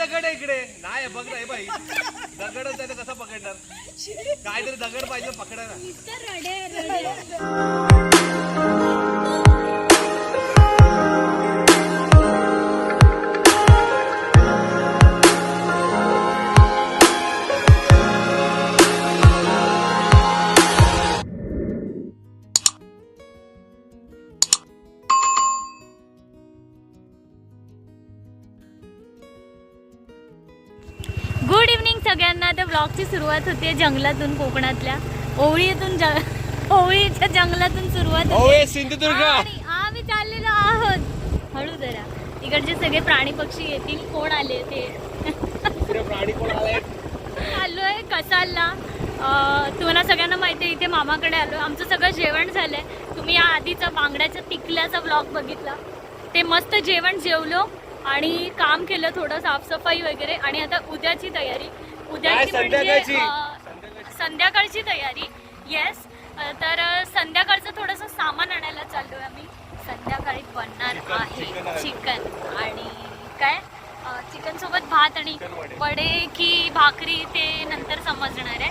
दगड आहे इकडे. नाही बघ ना हे बाई. दगडच आहे तर कसा पकडणार? काहीतरी दगड पाहिजे पकडायला. सुरुवात होते जंगलातून कोकणातल्या. ओवळीतून ज ओवळीच्या जंगलातून सुरुवात होते. सिंधुदुर्ग. आणि आम्ही चाललेलो आहोत. हळू जरा. इकडचे सगळे प्राणी पक्षी येतील. कोण आले ते? प्राणी कोण आले? कसालला. अं, तुम्हाला सगळ्यांना माहिती आहे इथे मामाकडे आलोय. आमचं सगळं जेवण झालंय. तुम्ही या आधीचा बांगड्याच्या तिकल्याचा ब्लॉग बघितला. ते मस्त जेवण जेवलो आणि काम केलं थोडं साफसफाई वगैरे. आणि आता उद्याची तयारी. उद्याची म्हणजे संध्याकाळची? अं, संध्याकाळची तयारी. येस तर अं, संध्याकाळचं थोडंसं सामान आणायला चाललोय आम्ही. संध्याकाळी बनणार आहे आहे. चिकन आणि काय? चिकन सोबत भात आणि वडे. की भाकरी ते नंतर समजणार आहे.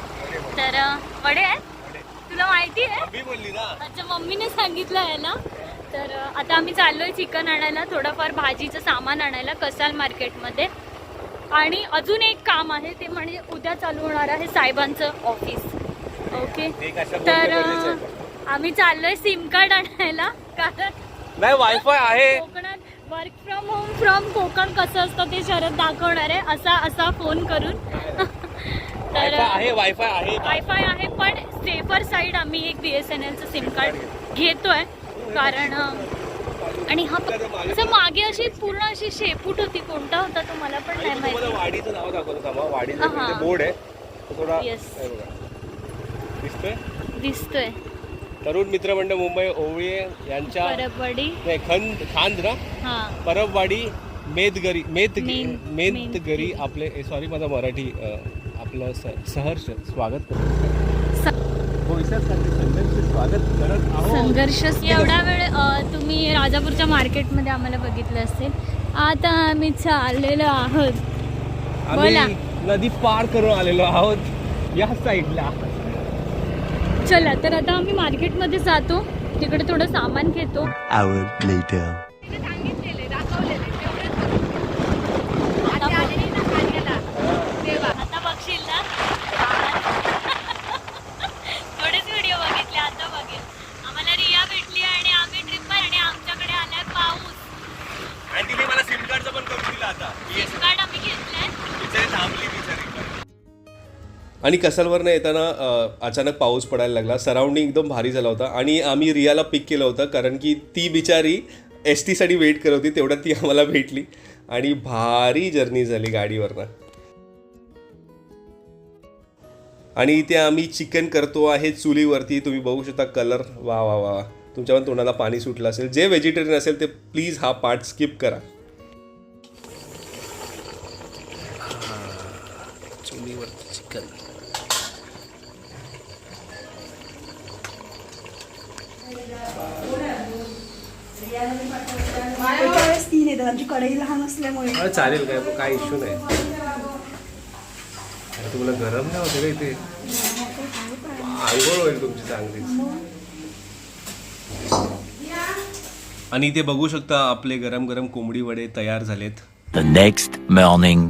तर अ, वडे आहेत? तुला माहिती आहे? मी बोलली ना. अच्छा मम्मीने सांगितलं आहे ना? तर अ, आता आम्ही चाललोय चिकन आणायला. थोडंफार भाजीचं सामान आणायला कसाल मार्केटमध्ये. आणि अजून एक काम आहे ते म्हणजे उद्या चालू होणार आहे साहेबांचं ऑफिस ओके तर. आम्ही चाललोय सिम कार्ड आणायला कारण नाही वायफाय आहे. कोकणात work from home from Konkan कसं असतं ते शरद दाखवणार आहे असा असा फोन करून. तर वायफाय आहे वायफाय आहे. वायफाय आहे पण सेफर साईड आम्ही एक बी एस एन एलचं सिम कार्ड घेतोय कारण आणि हा असं मागे अशी पूर्ण अशी शेपूट होती कोणता होता तो मला पण नाही तुम्हाला माहिती. वाडीचं नाव दाखवतो थांबा. वाडीचं हा. ते बोर्ड आहे. तो थोडा Yes. हे बघा. दिसतोय? दिसतोय. तरुण मित्रमंडळ मुंबई ओवळी यांच्या नाही, खंद खांद ना? हा. परबवाडी मेदगरी मेदगी मेद- मेदगरी आपले सॉरी माझा मराठी अ, आपलं स- सहर्ष. स्वागत करतो. भविष्यासाठी संघर्ष स्वागत करत आहोत. संघर्ष एवढा वेळ अ, तुम्ही राजापूरच्या मार्केटमध्ये आम्हाला बघितलं असेल. आता आम्ही चाललेलो आहोत. बोला. आम्ही नदी पार करून आलेलो आहोत. या साईडला. चला तर आता आम्ही मार्केटमध्ये जातो. तिकडे थोडं सामान घेतो. Hour later. आता बघशील ना थोडेच व्हिडिओ बघितले आता बघेल आम्हाला रिया भेटली आणि आम्ही ट्रिप आणि आमच्याकडे आलाय पाऊस आणि तिने मला सिम कार्डचं पण करून दिलं आता सिम कार्ड आम्ही घेतलंय बिचारी थांबली बिचारी आणि कसालवरनं येताना अचानक पाऊस पडायला लागला. सराउंडिंग एकदम भारी झाला होता. आणि आम्ही रियाला पिक केलं होतं कारण की ती बिचारी एस टीसाठी वेट करत होती तेवढ्यात ती आम्हाला भेटली. आणि भारी जर्नी झाली गाडीवरनं. आणि इथे आम्ही चिकन करतो आहे चुलीवरती. तुम्ही बघू शकता कलर वा वा वा तुमच्या पण तोंडाला पाणी सुटलं असेल. जे व्हेजिटेरियन असेल ते प्लीज हा पार्ट स्किप करा. चुलीवरती चिकन एका येतात आमची कढई लहान असल्यामुळे. हा चालेल काय काय इश्यू नाही. तुम्हाला गरम नाही होते का इथे. आंघोळ होईल तुमची चांगली आणि इथे बघू शकता आपले गरम गरम कोंबडी वडे तयार झालेत. The next morning.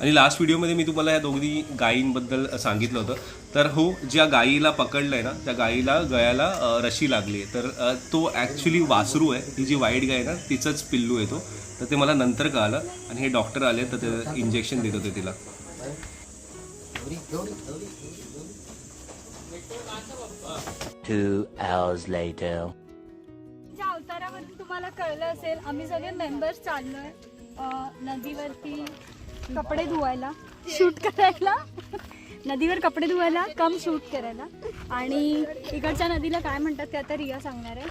आणि लास्ट व्हिडिओमध्ये मी तुम्हाला या दोघी गायींबद्दल सांगितलं होतं. तर हो ज्या गायीला पकडलंय ना त्या गायीला गळ्याला रशी लागली आहे. तर तो ॲक्च्युली वासरू आहे. ही जी वाईट गाय आहे ना तिचंच पिल्लू आहे तो. तर ते मला नंतर कळालं आणि हे डॉक्टर आले तर ते इंजेक्शन देत होते तिला. Two hours later. ज्या अवतारावरून तुम्हाला कळलं असेल आम्ही सगळे मेंबर्स चाललोय नदीवरती कपडे धुवायला शूट करायला. नदीवर कपडे धुवायला कम शूट करायला. आणि इकडच्या नदीला काय म्हणतात ते आता रिया सांगणार आहे.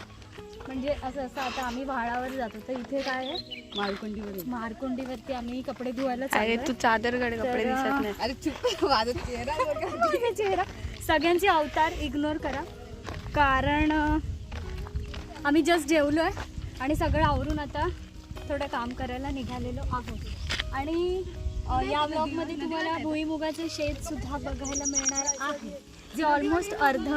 म्हणजे असं असं आता आम्ही व्हाळावर जातो. तर इथे काय आहे? मारकुंडीवर मारकुंडीवरती आम्ही कपडे धुवायला अरे चाललोय. तू चादरकडे कपडे तर, दिसत नाही. अरे चुप माझा चेहरा बघा. माझा चेहरा. सगळ्यांचे अवतार इग्नोर करा. कारण अं, आम्ही जस्ट जेवलो आहे आणि सगळं आवरून आता थोडं काम करायला निघालेलो आहोत. आणि या ब्लॉगमध्ये तुम्हाला भुईमुगाचे शेत सुद्धा बघायला मिळणार आहे. जे ऑलमोस्ट अर्ध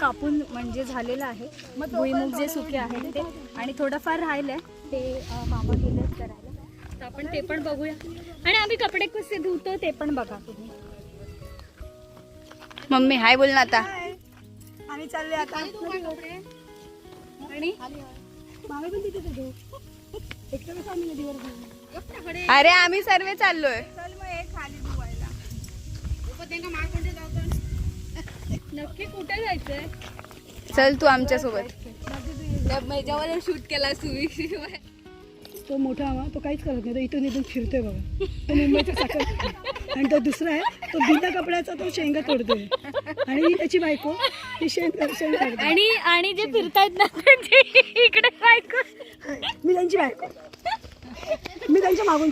कापून म्हणजे झालेलं आहे. भुईमुग जे सुके आहेत ते. आणि थोडंफार राहिलं आहे ते मामा गेले करायला. तर आपण ते पण बघूया. आणि आम्ही कपडे कसे धुतो ते पण बघा तुम्ही मम्मी हाय बोल ना आता. आम्ही चालले आता. आणि मामी पण तिथे आम्ही नदीवर अरे आम्ही सर्व चाललोय. नक्की कुठे जायचंय? चल तू आमच्यासोबत. शूट केला सुवी तो मोठा हवा तो काहीच करत नाही. तो इथून इथून फिरतोय बघा. तो मुंबईचा साखर. आणि तो दुसरा आहे तो बिना कपड्याचा तो शेंगा तोडतोय. आणि ही त्याची बायको ती काढते आणि आणि जे फिरतायत ना ते इकडे बायको. मी त्यांची बायको. मी त्यांच्या मागून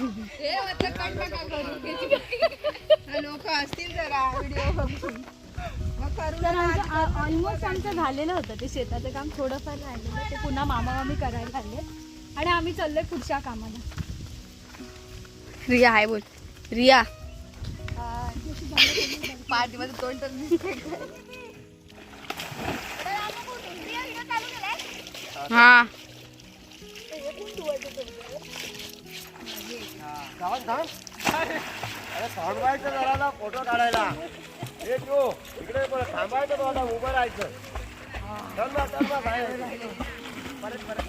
लोक असतील जरा व्हिडिओ ऑलमोस्ट आमचं झालेलं होतं ते शेताचं काम. थोडंफार राहिलेलं ते पुन्हा मामा मामी करायला लागले. आणि आम्ही चाललोय पुढच्या कामाला. रिया हाय बोल. रिया. पार्टीमध्ये तोंड तर दिसतंय. हा थांबायचं जरा ना फोटो काढायला. हे तू इकडे पण थांबायचं तो आता उभं राहायचं. चल ना चल ना बाहेर. परत परत.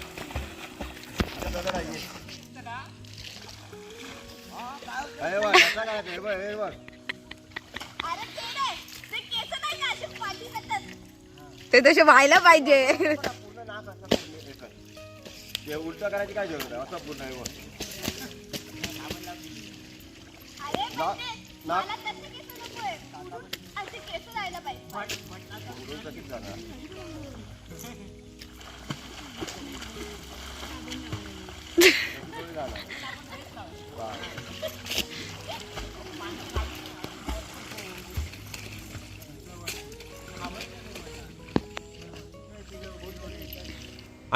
काय ते, हे बघ, हे बघ. ते तसे व्हायला पाहिजे. पूर्ण नाक असं हे उलट करायची काय जरूर आहे? असं पूर्ण आहे बघ. ना- नाक उडून किती जाणार?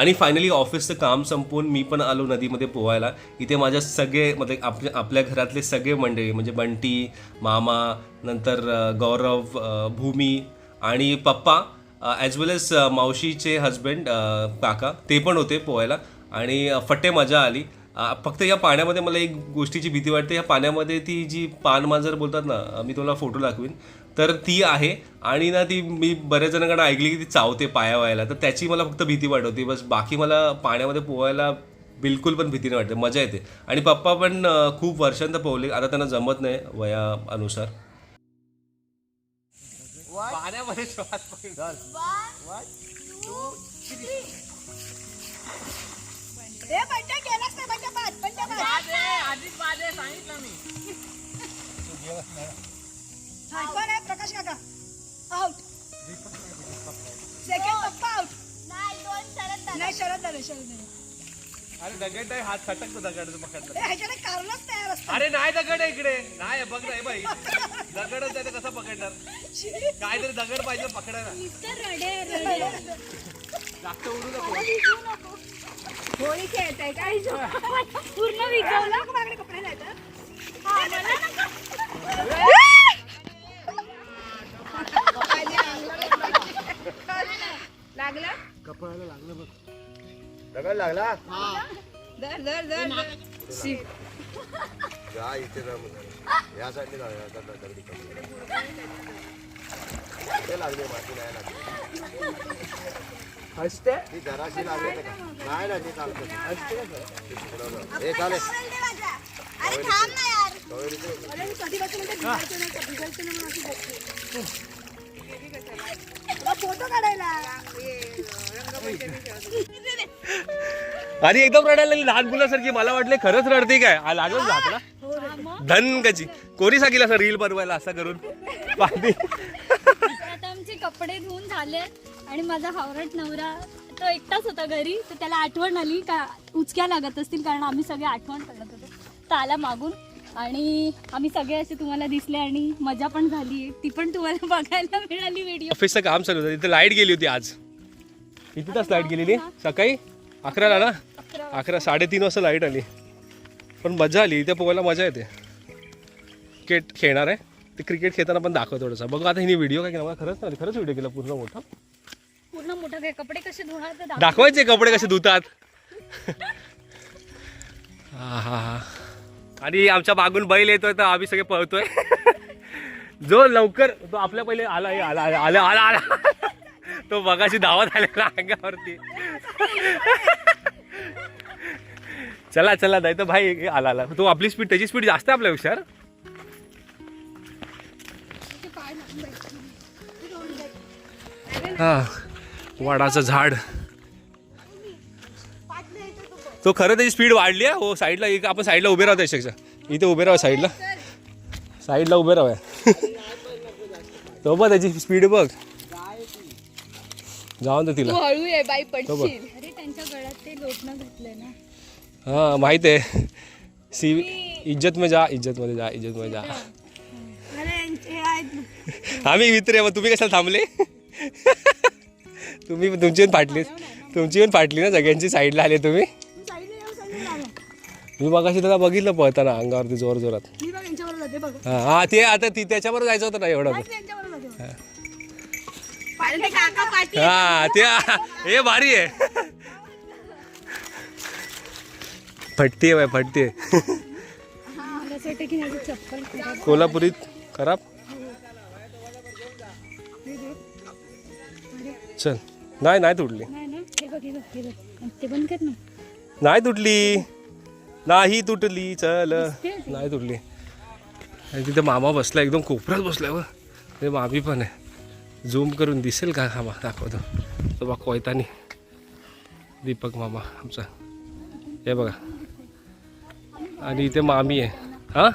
आणि फायनली ऑफिसचं काम संपवून मी पण आलो नदीमध्ये पोहायला. इथे माझ्या सगळे म्हणजे आपल्या आपल्या घरातले सगळे मंडळी म्हणजे बंटी मामा नंतर गौरव भूमी आणि पप्पा ॲज वेल एज मावशीचे हजबंड काका ते पण होते पोहायला. आणि फट्टे मजा आली. फक्त या पाण्यामध्ये मला एक गोष्टीची भीती वाटते. या पाण्यामध्ये ती जी पानमांजर बोलतात ना मी तुला फोटो दाखवीन. तर ती आहे आणि ना ती मी बऱ्याच जणांकडे ऐकली की ती चावते पाया व्हायला. तर त्याची मला फक्त भीती वाटते बस बाकी मला पाण्यामध्ये पोहायला बिलकुल पण भीती नाही वाटते. मजा येते. आणि पप्पा पण खूप वर्षांत पोहले. आता त्यांना जमत नाही वया अनुसार. कोण आहे? प्रकाश काका. आउट सेकंड पप्पा आउट नाही शरद झाले शरद झाले अरे दगड नाही हात खटकतो दगड पकडलं ए, ह्याच्याकडे कारणच तयार असतं. अरे नाही दगड आहे इकडे. नाही बघ ना हे बाई दगडच आहे तर कसं पकडणार? काहीतरी दगड पाहिजे पकडायला. जास्त उडू नको. होळी खेळताय काय पूर्ण विकवलं मागणे कपडे नाही लागला? दगड लागला? धर धर धर. शी. जा इथे जा मग. या साईडने जा या दगडी लागले माती नाही लागली. ती जराशी लागली तर का? नाही ना ते चालतं. हे चालेल. फोटो काढायला. आणि एकदम रडायला लागली. लहान मुलासारखी मला वाटले खरंच रडते काय. आ, लागलं झाकला धन कची कोणी सांगितलं असं रील बनवायला असं करून? पाणी आता आमचे कपडे धुवून झाले. आणि माझा हावरट नवरा तो एकटाच होता घरी तर त्याला आठवण आली का उचक्या लागत असतील कारण आम्ही सगळे आठवण करत होतो. तर आला मागून आणि आम्ही सगळे असे तुम्हाला दिसले आणि मजा पण झाली. ती पण तुम्हाला बघायला मिळाली व्हिडिओ ऑफिसचं काम चालू होतं. तिथे लाइट गेली होती आज. किती तास लाइट गेलेली? सकाळी? अकराला ना? अकरा साडेतीन वाजता लाइट आली. पण मजा आली. इथे पोहायला मजा येते. क्रिकेट खेळणार आहे. ते क्रिकेट खेळताना पण दाखव थोडंसं. बघू आता हिने व्हिडिओ काय केला. मला खरंच नाही खरंच व्हिडिओ केला पूर्ण मोठा. कपडे कसे धुणार ते दाखव. दाखवायचे कपडे कसे धुतात. हा हा हा. आणि आमच्या मागून बैल येतोय तर आम्ही सगळे पळतोय. जो लवकर तो आपल्या पहिले आला आला आला आला आला तो बघाशी धावत आलेला अंगावरती. चला चला नाही तर भाई आला आला. तो आपली स्पीड त्याची स्पीड जास्त आहे आपल्यापेक्षा यार. हा. वडाचं झाड. तो खरं त्याची स्पीड वाढली आहे हो साईडला एक आपण साईडला उभे राहतो शिक्षा इथे उभे राहा साईडला साईडला उभे राहूया. तो बघ त्याची स्पीड बघ. जाऊन दे तू तिला. हळू आहे बाई बघ. पडशील. अरे त्यांच्या गळ्यात ते हा माहीत आहे. सी इज्जत में जा इज्जत मध्ये जा. इज्जत मध्ये जा आम्ही मित्र आहे मग तुम्ही कशाला थांबले? तुम्ही तुमची पण फाटली तुमची पण फाटली ना सगळ्यांची साईडला आले तुम्ही. मी मगाशी त्याला बघितलं पळताना अंगावरती जोर जोरात. हा हा, ते आता ती त्याच्याबरोबर जायचं होतं ना एवढं. हा. ते हे भारी आहे. फटती आहे बाय फटती आहे. मला असं वाटतं की माझी चप्पल. खराब. कोल्हापुरीत खराब चल. नाही नाही तुटली. नाही ना? हे बघ हे बघ हे बघ. ते बंद कर ना. नाही तुटली. नाही तुटली चल. दिसते. नाही तुटली. आणि तिथे मामा बसला एकदम कोपऱ्यात बसलाय व ते मामी पण आहे. झूम करून दिसेल का हा दाखवतो. तो बघ कोयतानी. दीपक मामा आमचा. हे बघा. आणि इथे मामी आहे. हा?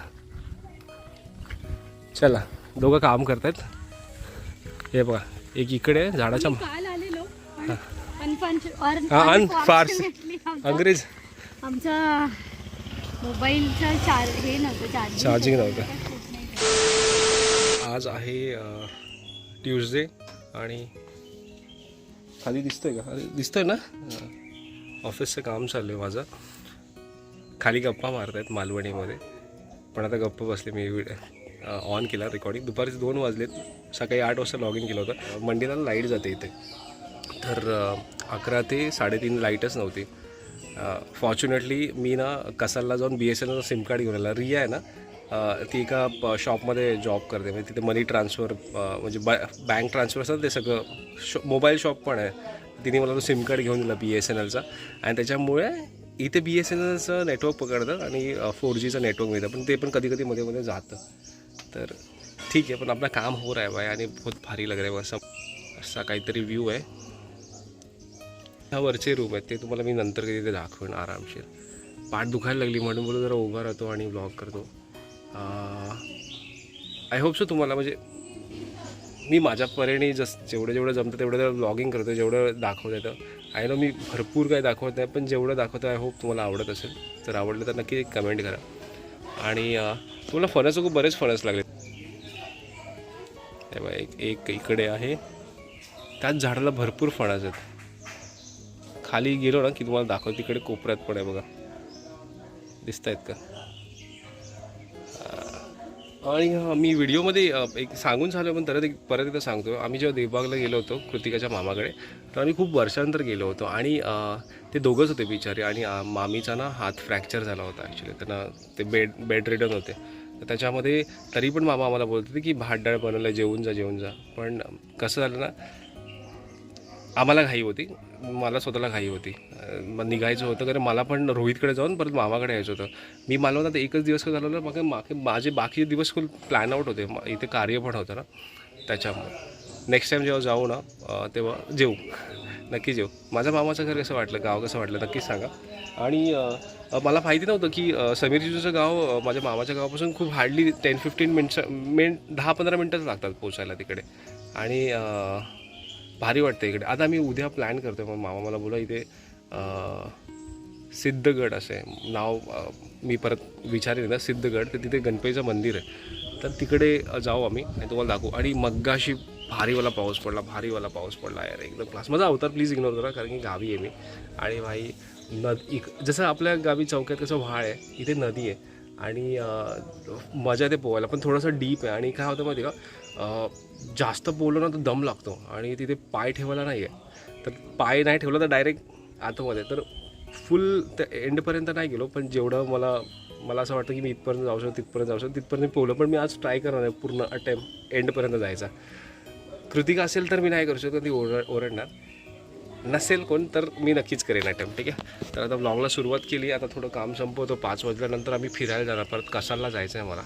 चला. दोघं काम करतायत. हे बघा एक इकडे आहे झाडाच्या मा- काल अंग्रेज. आमचा मोबाईलचा हे नव्हतं चार्जिंग नव्हतं. आज आहे ट्यूजडे आणि खाली दिसतंय का? अरे दिसतंय ना? ऑफिसचं काम चाललं आहे माझं. खाली गप्पा मारतायत मालवणीमध्ये. पण आता गप्प बसले मी ऑन केला रेकॉर्डिंग दुपारी दोन वाजलेत. सकाळी आठ वाजता लॉग इन केलं होतं. मंडीला लाइट जाते इथे. तर अकरा ते साडेतीन लाईटच नव्हती. फॉर्च्युनेटली मी ना कसालला जाऊन B S N SIM card घेऊन आला. रिया आहे ना ती एका प- शॉपमध्ये जॉब करते. म्हणजे तिथे मनी ट्रान्सफर म्हणजे बॅ बँक ट्रान्सफर असतात ते सगळं. शॉ मोबाईल शॉप पण आहे. तिने मला तो सिम कार्ड घेऊन दिला बी एस एन एलचा आणि त्याच्यामुळे इथे बी एस एन एलचं नेटवर्क पकडतं आणि फोर जीचं नेटवर्क मिळतं. पण ते पण कधी कधी मध्ये मध्ये जातं. तर ठीक आहे पण आपलं काम हो रहा है भाई आणि बहुत भारी लग रहा है असं असा काहीतरी व्ह्यू आहे. ह्या वरचे रूम आहेत ते तुम्हाला मी नंतर कधी ते दाखवेन आरामशीर. पाठ दुखायला लागली म्हणून बोलू जरा उभा राहतो आणि ब्लॉग करतो. आय होप सो तुम्हाला म्हणजे मी माझ्या परेने जस जेवढं जेवढं जमतं तेवढं ब्लॉगिंग करतो जेवढं दाखवत येतं. आय नो मी भरपूर काही दाखवत नाही पण जेवढं दाखवतं आय होप तुम्हाला आवडत असेल. जर आवडलं तर नक्की एक कमेंट करा. आणि तुम्हाला फणस खूप बरेच फणस लागले. एक एक इकडे आहे. त्याच झाडाला भरपूर फणस आहेत. खाली गेलो ना की तुम्हाला दाखव तिकडे कोपऱ्यात पण आहे बघा. दिसत आहेत का आणि मी व्हिडिओमध्ये एक सांगून झालं पण परत एक परत एकदा सांगतो. आम्ही जेव्हा देवबागला गेलो होतो कृतिकाच्या मामाकडे तर आम्ही खूप वर्षानंतर गेलो होतो. आणि ते दोघंच होते बिचारे. आणि मामीचा ना हात फ्रॅक्चर झाला होता ॲक्च्युली त्यांना ते बेड बेड रिडन होते. तर त्याच्यामध्ये तरी पण मामा आम्हाला बोलत होते की भात डाळ बनवलं जेवून जा जेवून जा. पण कसं झालं ना आम्हाला घाई होती. मला स्वतःला घाई होती. मग निघायचं होतं कारण मला पण रोहितकडे जाऊन परत मामाकडे यायचं होतं. मी मला होता एकच दिवस का झालं मग मागे माझे बाकी दिवस फुल प्लॅन आउट होते. इथे कार्य पण होतं ना त्याच्यामुळे. नेक्स्ट टाईम जेव्हा जाऊ ना तेव्हा जेऊ. नक्की जेऊ. माझ्या मामाचं घर कसं वाटलं गाव कसं वाटलं नक्कीच सांगा. आणि मला माहिती नव्हतं की अं, समीर जिजूचं गाव माझ्या मामाच्या गावापासून खूप hardly ten fifteen minutes minute दहा पंधरा मिनटंच लागतात पोचायला तिकडे. आणि भारी वाटतं इकडे. आता मी उद्या प्लॅन करतो मग मामा मला बोला इथे सिद्धगड असे नाव मी परत विचारेन ना सिद्धगड तर तिथे गणपतीचं मंदिर आहे. तर तिकडे जाऊ आम्ही आणि तुम्हाला दाखवू. आणि मग्गाशी भारीवाला पाऊस पडला भारीवाला पाऊस पडला यार एकदम क्लास माझा अवतार प्लीज इग्नोर करा कारण की गावी आहे मी. आणि भाई नद इक जसं आपल्या गावी चौक्यात कसं व्हाळ आहे इथे नदी आहे. आणि मजा येते पोहायला पण थोडंसं डीप आहे. आणि काय होतं माहिती का? जास्त बोललो ना तर दम लागतो आणि तिथे पाय ठेवायला नाही आहे तर पाय नाही ठेवला तर डायरेक्ट आतमध्ये. तर फुल त्या एंडपर्यंत नाही गेलो पण जेवढं मला मला असं वाटतं की मी इथपर्यंत जाऊ शकतो तिथपर्यंत जाऊ शकतो तिथपर्यंत पोहलो पण मी आज ट्राय करणार आहे पूर्ण अटेम एंडपर्यंत जायचा. कृतिका असेल तर मी नाही करू शकत ती ओरड ओरडणार. नसेल कोण तर मी नक्कीच करेन अटेम्प्ट ठीक आहे? तर आता ब्लॉगला सुरुवात केली आता थोडं काम संपवतो. पाच वाजल्यानंतर आम्ही फिरायला जाणार परत कसालला जायचं आहे मला?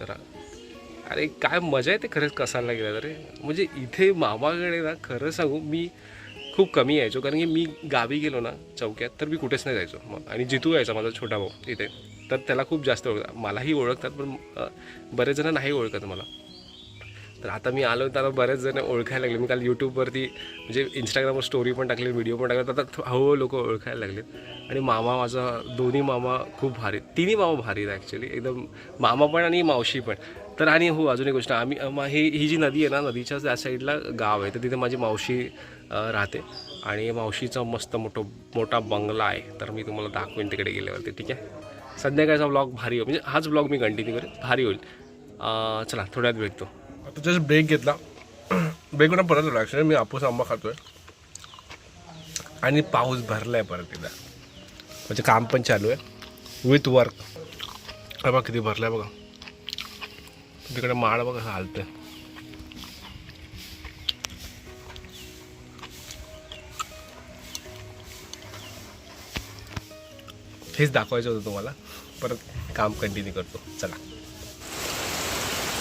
जरा अरे काय मजा येते खरंच कसायला गेलं तर म्हणजे इथे मामाकडे ना खरं सांगू मी खूप कमी यायचो. कारण की मी गावी गेलो ना चौक्यात तर मी कुठेच नाही जायचो. मग आणि जितू यायचा माझा छोटा भाऊ इथे तर त्याला खूप जास्त ओळखतात मलाही ओळखतात पण बरेच जण नाही ओळखत मला. तर आता मी आलो त्याला बरेच जण ओळखायला लागले. मी काल यूट्यूबवरती म्हणजे इंस्टाग्रामवर स्टोरी पण टाकली व्हिडिओ पण टाकले. तर आता हळूहळू लोक ओळखायला लागलेत. आणि मामा माझा दोन्ही मामा खूप भारी तिन्ही मामा भारी आहेत ॲक्च्युली एकदम मामा पण आणि मावशी पण. तर आणि हो अजून एक गोष्ट. आम्ही ही ही जी नदी आहे ना नदीच्या त्या साईडला गाव आहे. तर तिथे माझी मावशी राहते. आणि मावशीचा मस्त मोठं मोठा बंगला आहे. तर मी तुम्हाला दाखवेन तिकडे गेल्यावरती ठीक आहे? संध्याकाळचा ब्लॉग भारी होईल. म्हणजे हाच ब्लॉग मी कंटिन्यू करेन. भारी होईल. चला थोड्यात भेटतो. आता जस्ट ब्रेक घेतला. ब्रेकवरून परत आलो ॲक्च्युली मी आपूस आंबा खातोय. आणि पाऊस भरला आहे परत एकदा. म्हणजे काम पण चालू आहे. विथ वर्क बघा किती भरलाय बघा. तिकडे माड बघा कसं हालतंय हेच दाखवायचं होतं तुम्हाला. परत काम कंटिन्यू करतो. चला.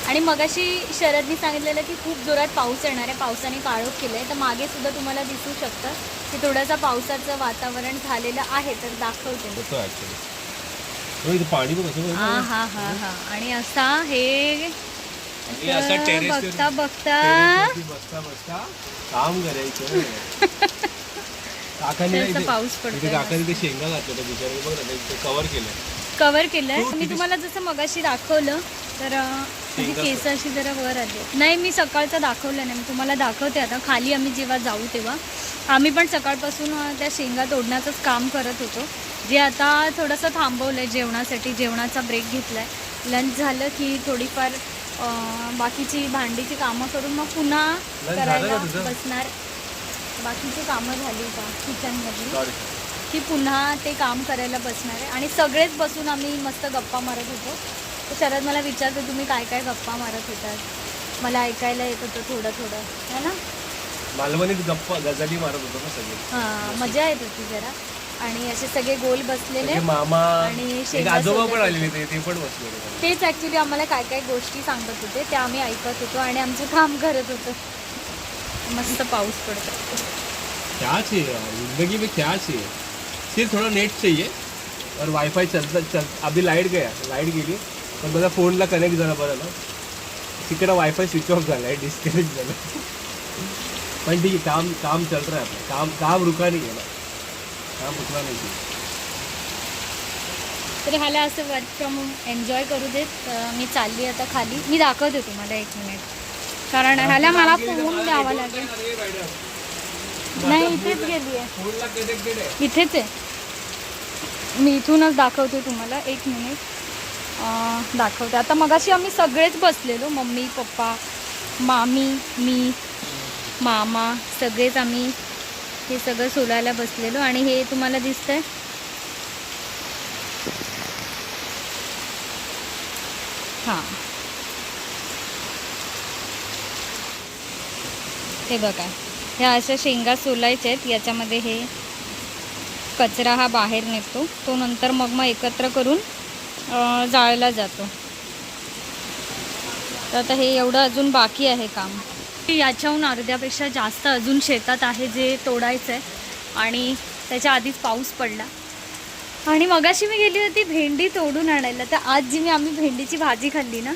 आणि मगाशी शरदनी सांगितलेलं की खूप जोरात पाऊस येणार आहे. पावसाने काळोख केलं आहे तर मागे सुद्धा तुम्हाला दिसू शकतं की थोडंसं पावसाचं वातावरण झालेलं आहे. तर दाखवते मी. होतं ॲक्च्युली इथे पाणी हा हा हा हा. आणि असा हे असा बघता बघता. बसता बसता काम करायचं. काकाने पाऊस इथे पडतोय काकाने ते शेंगा घातलं होतं बिचारे बघ ना ते कव्हर केलंय. कव्हर केलंय. मी तुम्हाला जसं मगाशी दाखवलं तर माझी केस अशी जरा वर आली नाही मी सकाळचं दाखवलं नाही. मी तुम्हाला दाखवते आता. खाली आम्ही जेव्हा जाऊ तेव्हा. आम्ही पण सकाळपासून त्या शेंगा तोडण्याचंच काम करत होतो. जे आता थोडंसं थांबवलंय जेवणासाठी जेवणाचा ब्रेक घेतलाय. लंच झालं की थोडीफार बाकीची भांडीची कामं करून मग पुन्हा करायला बसणार. बाकीची कामं झाली का? किचनमधली की पुन्हा ते काम करायला बसणार आहे. आणि सगळेच बसून आम्ही मस्त गप्पा मारत होतो. तर शरद मला विचारतो तुम्ही काय काय गप्पा मारत होतात? मला ऐकायला येत होतं थोडं थोडं. है ना? मालवणीत गप्पा गजाली मारत होतो ना सगळे. हां मजा येत होती जरा. आणि असे सगळे गोल बसलेले. मामा आणि एक शेंगा आजोबा पण आलेले ते ते पण बसलेले. तेच ॲक्च्युली आम्हाला काय काय गोष्टी सांगत होते त्या आम्ही ऐकत होतो आणि आमचं काम करत होतो. मस्त पाऊस पडतो. क्या चाहिए यार जिंदगी में क्या चाहिए सिर्फ थोड़ा नेट चाहिए और वाईफाई चलता चल अभी लाइट गया लाइट गेली पण माझ्या फोनला कनेक्ट झाला बरं ना. तिकडं वायफाय स्विच ऑफ झाला आहे डिस्कनेक्ट झालं पण ठीक आहे काम काम चल रहा है आपलं काम काम रुका नाही गेला नाही. तर ह्याला असं वर्क फ्रॉम होम एन्जॉय करू देत. मी चालली आता खाली. मी दाखवते तुम्हाला एक मिनिट कारण ह्याला मला फोन द्यावा लागेल. नाही इथेच गेली आहे. इथेच आहे. मी इथूनच दाखवते तुम्हाला. एक मिनिट दाखवते. आता मगाशी आम्ही सगळेच बसलेलो. मम्मी पप्पा मामी मी मामा सगळेच आम्ही हे सगळं सोलायला बसलेलो आणि हे तुम्हाला दिसतंय. हां. हे बघा ह्या अशा शेंगा सोलायच्या आहेत याच्यामध्ये हे कचरा हा बाहेर निघतो. तो नंतर मग मग एकत्र करून जाळला जातो. तर आता हे एवढं अजून बाकी आहे काम. याच्याहून अर्ध्यापेक्षा जास्त अजून शेतात आहे जे तोडायचं आहे आणि त्याच्या आधीच पाऊस पडला. आणि मगाशी मी गेली होती भेंडी तोडून आणायला. तर आज जी मी आम्ही भेंडीची भाजी खाल्ली ना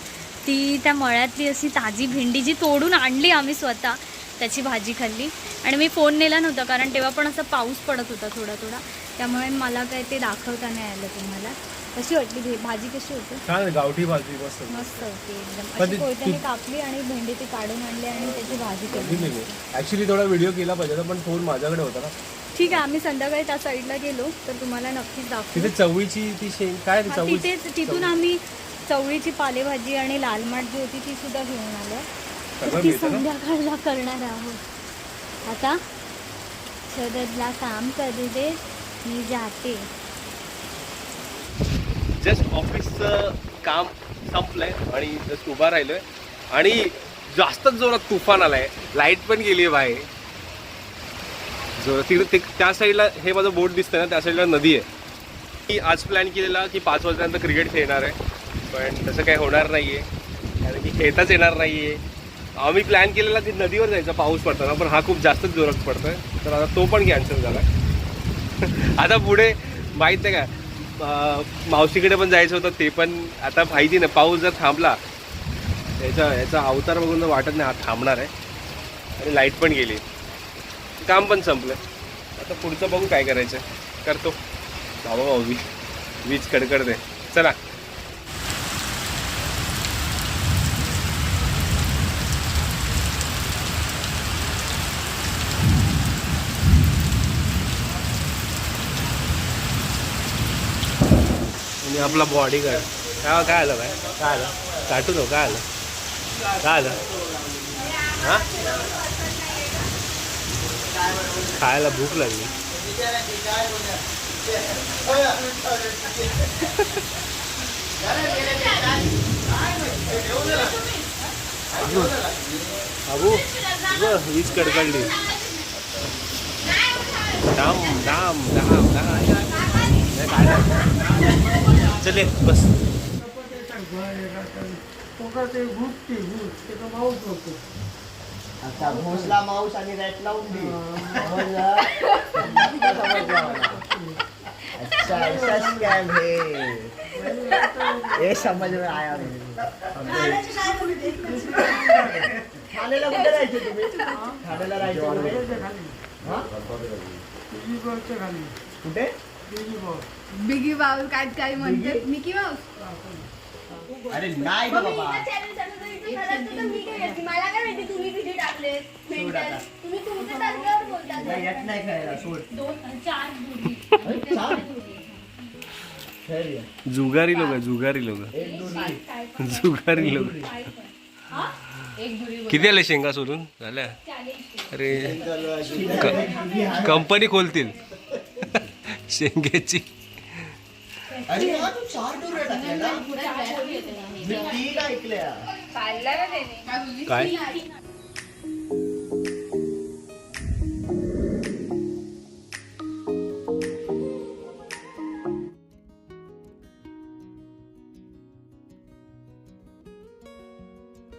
ती त्या मळ्यातली अशी ताजी भेंडी जी तोडून आणली आम्ही स्वतः त्याची भाजी खाल्ली. आणि मी फोन नेला नव्हता कारण तेव्हा पण असा पाऊस पडत होता थोडा थोडा त्यामुळे मला काय ते दाखवता नाही आलं तुम्हाला. कशी वाटली भाजी कशी होती? छान गावठी भाजी मस्त. मस्त होती एकदम. अशी कोयत्याने कापली आणि भेंडी ती काढून आणली आणि त्याची भाजी केली. ॲक्च्युली थोडा व्हिडिओ केला पाहिजे पण फोन माझ्याकडे होता ना. ठीक आहे आम्ही संध्याकाळी त्या साईडला गेलो तर तुम्हाला नक्कीच दाखवू. तिथे चवळीची ती शेंग काय ती चवळी तिथेच तिथून आम्ही चवळीची पालेभाजी आणि लाल माठ जी होती ती सुद्धा घेऊन आलो. ती? संध्याकाळला करणार आहोत. आता शरदला काम करू दे मी जाते. जस्ट ऑफिसचं काम संपलंय आणि जस्ट उभा राहिलोय. आणि जास्तच जोरात तुफान आलाय. लाइट पण गेली आहे बाहेर. जोरात तिकडे ते त्या साईडला हे माझं बोट दिसतंय ना त्या साईडला नदी आहे. मी आज प्लॅन केलेला की पाच वाजल्यानंतर क्रिकेट खेळणार आहे. पण तसं काही होणार नाही आहे कारण की खेळताच येणार नाही आहे आम्ही प्लॅन केलेला की नदीवर जायचा पाऊस पडताना पण हा खूप जास्तच जोरात पडतोय. तर आता तो पण कॅन्सल झाला आता पुढे माहीत आहे का मावशीकडे पण जायचं होतं ते पण आता माहिती ना पाऊस जर थांबला याचा याचा अवतार बघून तर वाटत नाही हा थांबणार आहे. आणि लाइट पण गेली. काम पण संपलं. आता पुढचं बघू काय करायचं. करतो. बाबा भाऊ वीज वीज कडकडते. चला. आणि आपला बॉडी काय काय काय आलं काय काय आलं? काटू नको काय आलं? काय आलं? हा? खायला भूक लागली. अबू वीज कडकडली. डाम डाम डाम डाम काय चल बस आता भोसला माऊस आणि रॅट लावून दे समजलं? समजलं मला. अच्छा ऐसा स्कॅम है हे समज में आया मुझे. ठाण्याला कुठे राहायचे तुम्ही ठाण्याला राहायचे कुठे? बिगी माऊस काय काय म्हणते मिकी माऊस अरे नाही गं बाबा. मला काय माहिती तुम्ही किती टाकले. तुम्ही तुमच्या बोलता. नाही, येत नाही खेळायला सोड दोन चार ये. जुगारी लोक आहे, जुगारी लोक. जुगारी लोक. किती आले शेंगा सोडून? झाल्या. अरे. कंपनी खोलतील. शेंग्याची अरे हा, तू चार डोरे टाकले ना मी तीन ऐकल्या. काय?